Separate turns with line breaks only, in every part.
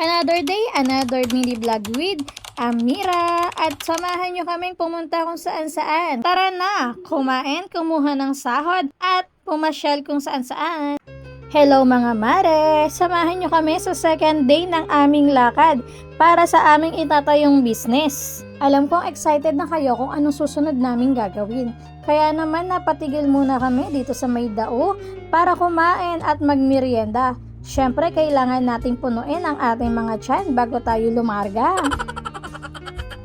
Another day, another mini vlog with Amira. At samahan nyo kaming pumunta kung saan saan. Tara na, kumain, kumuha ng sahod at pumasyal kung saan saan. Hello mga mare! Samahan nyo kami sa second day ng aming lakad para sa aming itatayong business. Alam kong excited na kayo kung anong susunod naming gagawin. Kaya naman napatigil muna kami dito sa may dao para kumain at magmerienda. Siyempre, kailangan nating punuin ang ating mga tiyan bago tayo lumarga.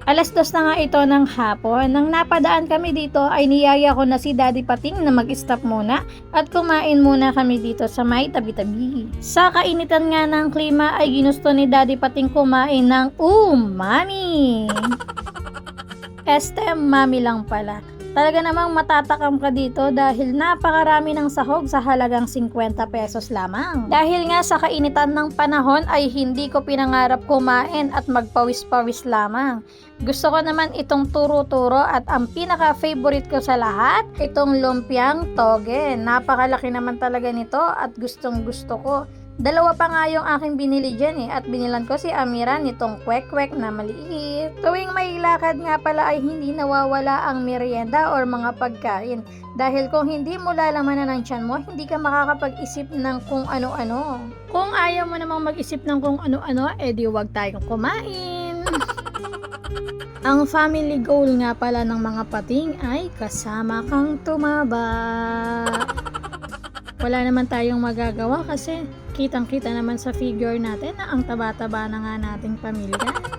Alas dos na nga ito ng hapon. Nang napadaan kami dito ay niyaya ko na si Daddy Pating na mag-stop muna at kumain muna kami dito sa may tabi-tabi. Sa kainitan nga ng klima ay ginusto ni Daddy Pating kumain ng umami. Este, mami lang pala. Talaga namang matatakam ka dito dahil napakarami ng sahog sa halagang 50 pesos lamang. Dahil nga sa kainitan ng panahon ay hindi ko pinangarap kumain at magpawis-pawis lamang. Gusto ko naman itong turo-turo at ang pinaka-favorite ko sa lahat, itong lumpiang toge. Napakalaki naman talaga nito at gustong gusto ko. Dalawa pa nga yung aking binili dyan eh at binilan ko si Amira nitong kwek-kwek na maliit. Tuwing may lakad nga pala ay hindi nawawala ang merienda or mga pagkain dahil kung hindi mo lalamanan ng tiyan mo, hindi ka makakapag-isip ng kung ano-ano. Kung ayaw mo namang mag-isip ng kung ano-ano, edi wag tayong kumain. Ang family goal nga pala ng mga pating ay kasama kang tumaba. Wala naman tayong magagawa kasi kitang-kita naman sa figure natin na ang taba-taba na nga nating pamilya.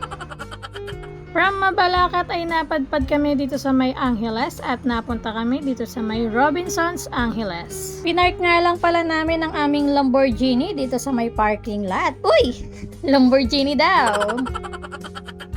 From Mabalacat ay napadpad kami dito sa may Angeles at napunta kami dito sa may Robinsons Angeles. Pinark nga lang pala namin ang aming Lamborghini dito sa may parking lot. Uy! Lamborghini daw!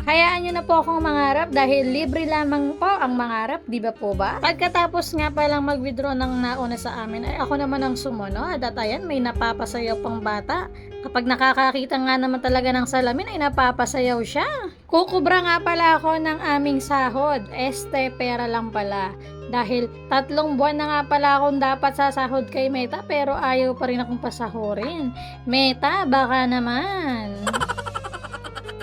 Hayaan nyo na po akong mangarap dahil libre lamang po ang mangarap, di ba po ba? Pagkatapos nga palang mag-withdraw ng nauna sa amin ay ako naman ang sumunod at ayan may napapasayaw pang bata. Kapag nakakakita nga naman talaga ng salamin ay napapasayaw siya. Kukubra nga pala ako ng aming sahod. Este, pera lang pala. Dahil tatlong buwan na nga pala akong dapat sasahod kay Meta pero ayaw pa rin akong pasahurin. Meta, baka naman.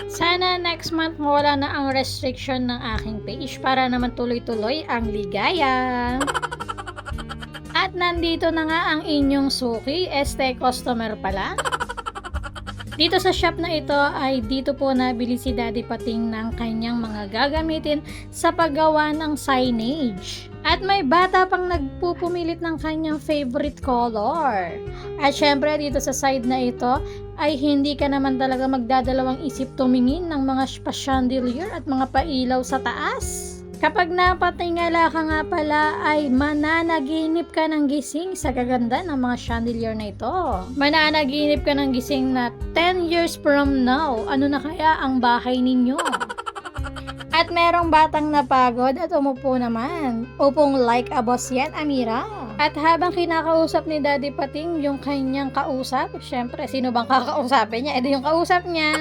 Sana next month mawala na ang restriction ng aking page para naman tuloy-tuloy ang ligaya. At nandito na nga ang inyong suki, este customer pala. Dito sa shop na ito ay dito po nabili si Daddy Pating ng kanyang mga gagamitin sa paggawa ng signage. At may bata pang nagpupumilit ng kanyang favorite color. At syempre dito sa side na ito ay hindi ka naman talaga magdadalawang isip tumingin ng mga pa-chandelier at mga pailaw sa taas. Kapag napatingala ka nga pala ay mananaginip ka ng gising sa kaganda ng mga chandelier na ito. Mananaginip ka ng gising na 10 years from now, ano na kaya ang bahay ninyo? At merong batang napagod at umupo naman. Upong like a boss yan, Amira. At habang kinakausap ni Daddy Pating yung kanyang kausap, syempre, sino bang kakausapin niya? Edi yung kausap niya.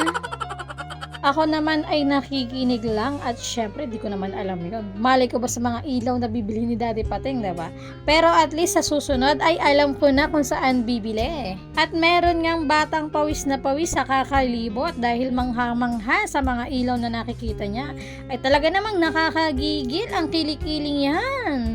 Ako naman ay nakikinig lang at syempre di ko naman alam yun. Malay ko ba sa mga ilaw na bibili ni Daddy Pating, diba? Pero at least sa susunod ay alam ko na kung saan bibili. At meron ngang batang pawis na pawis sa kakalibot dahil mangha-mangha sa mga ilaw na nakikita niya. Ay talaga namang nakakagigil ang kilikili yan.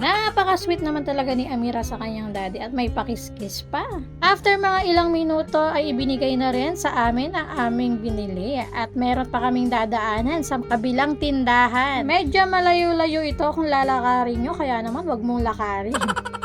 Napaka-sweet naman talaga ni Amira sa kanyang daddy at may pakiskis pa. After mga ilang minuto ay ibinigay na rin sa amin ang aming binili at meron pa kaming dadaanan sa kabilang tindahan. Medyo malayo-layo ito kung lalakarin nyo kaya naman wag mong lakarin.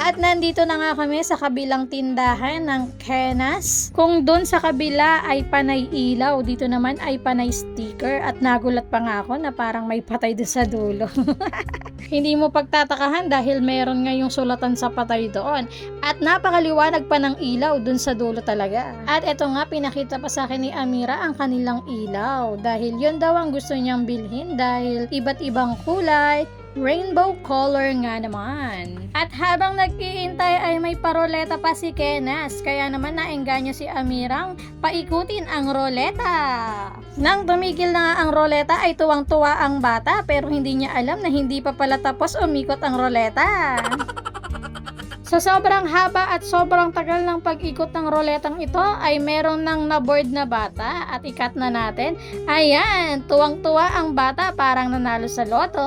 At nandito na nga kami sa kabilang tindahan ng Kenas. Kung doon sa kabila ay panay ilaw, dito naman ay panay sticker at nagulat pa nga ako na parang may patay doon sa dulo. Hindi mo pagtatakahan dahil meron nga yung sulatan sa patay doon. At napakaliwanag pa ng ilaw doon sa dulo talaga. At eto nga pinakita pa sa akin ni Amira ang kanilang ilaw dahil yun daw ang gusto niyang bilhin dahil iba't ibang kulay, rainbow color nga naman. At habang nag-iintay ay may paroleta pa si Kenas, kaya naman naengganyo si Amirang paikutin ang roleta. Nang tumigil na ang roleta ay tuwang-tuwa ang bata pero hindi niya alam na hindi pa pala tapos umikot ang roleta. Sa sobrang haba at sobrang tagal ng pag-ikot ng roletang ito ay meron ng naboard na bata at ikat na natin. Ayan, tuwang-tuwa ang bata parang nanalo sa loto.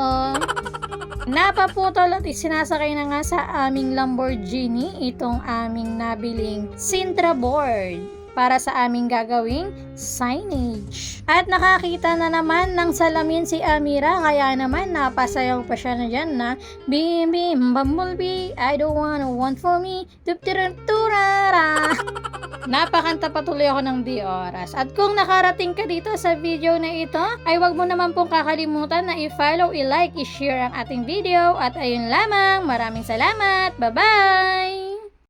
Napaputol at isinasakay na nga sa aming Lamborghini itong aming nabiling Sintra board para sa aming gagawing signage. At nakakita na naman ng salamin si Amira kaya naman napasayaw pa siya na dyan na Bim bim bumblebee, I don't wanna want for me Tuptirurturara Napakanta patuloy ako ng di oras. At kung nakarating ka dito sa video na ito, ay wag mo naman pong kakalimutan na i-follow, i-like, i-share ang ating video. At ayun lamang, maraming salamat. Bye-bye!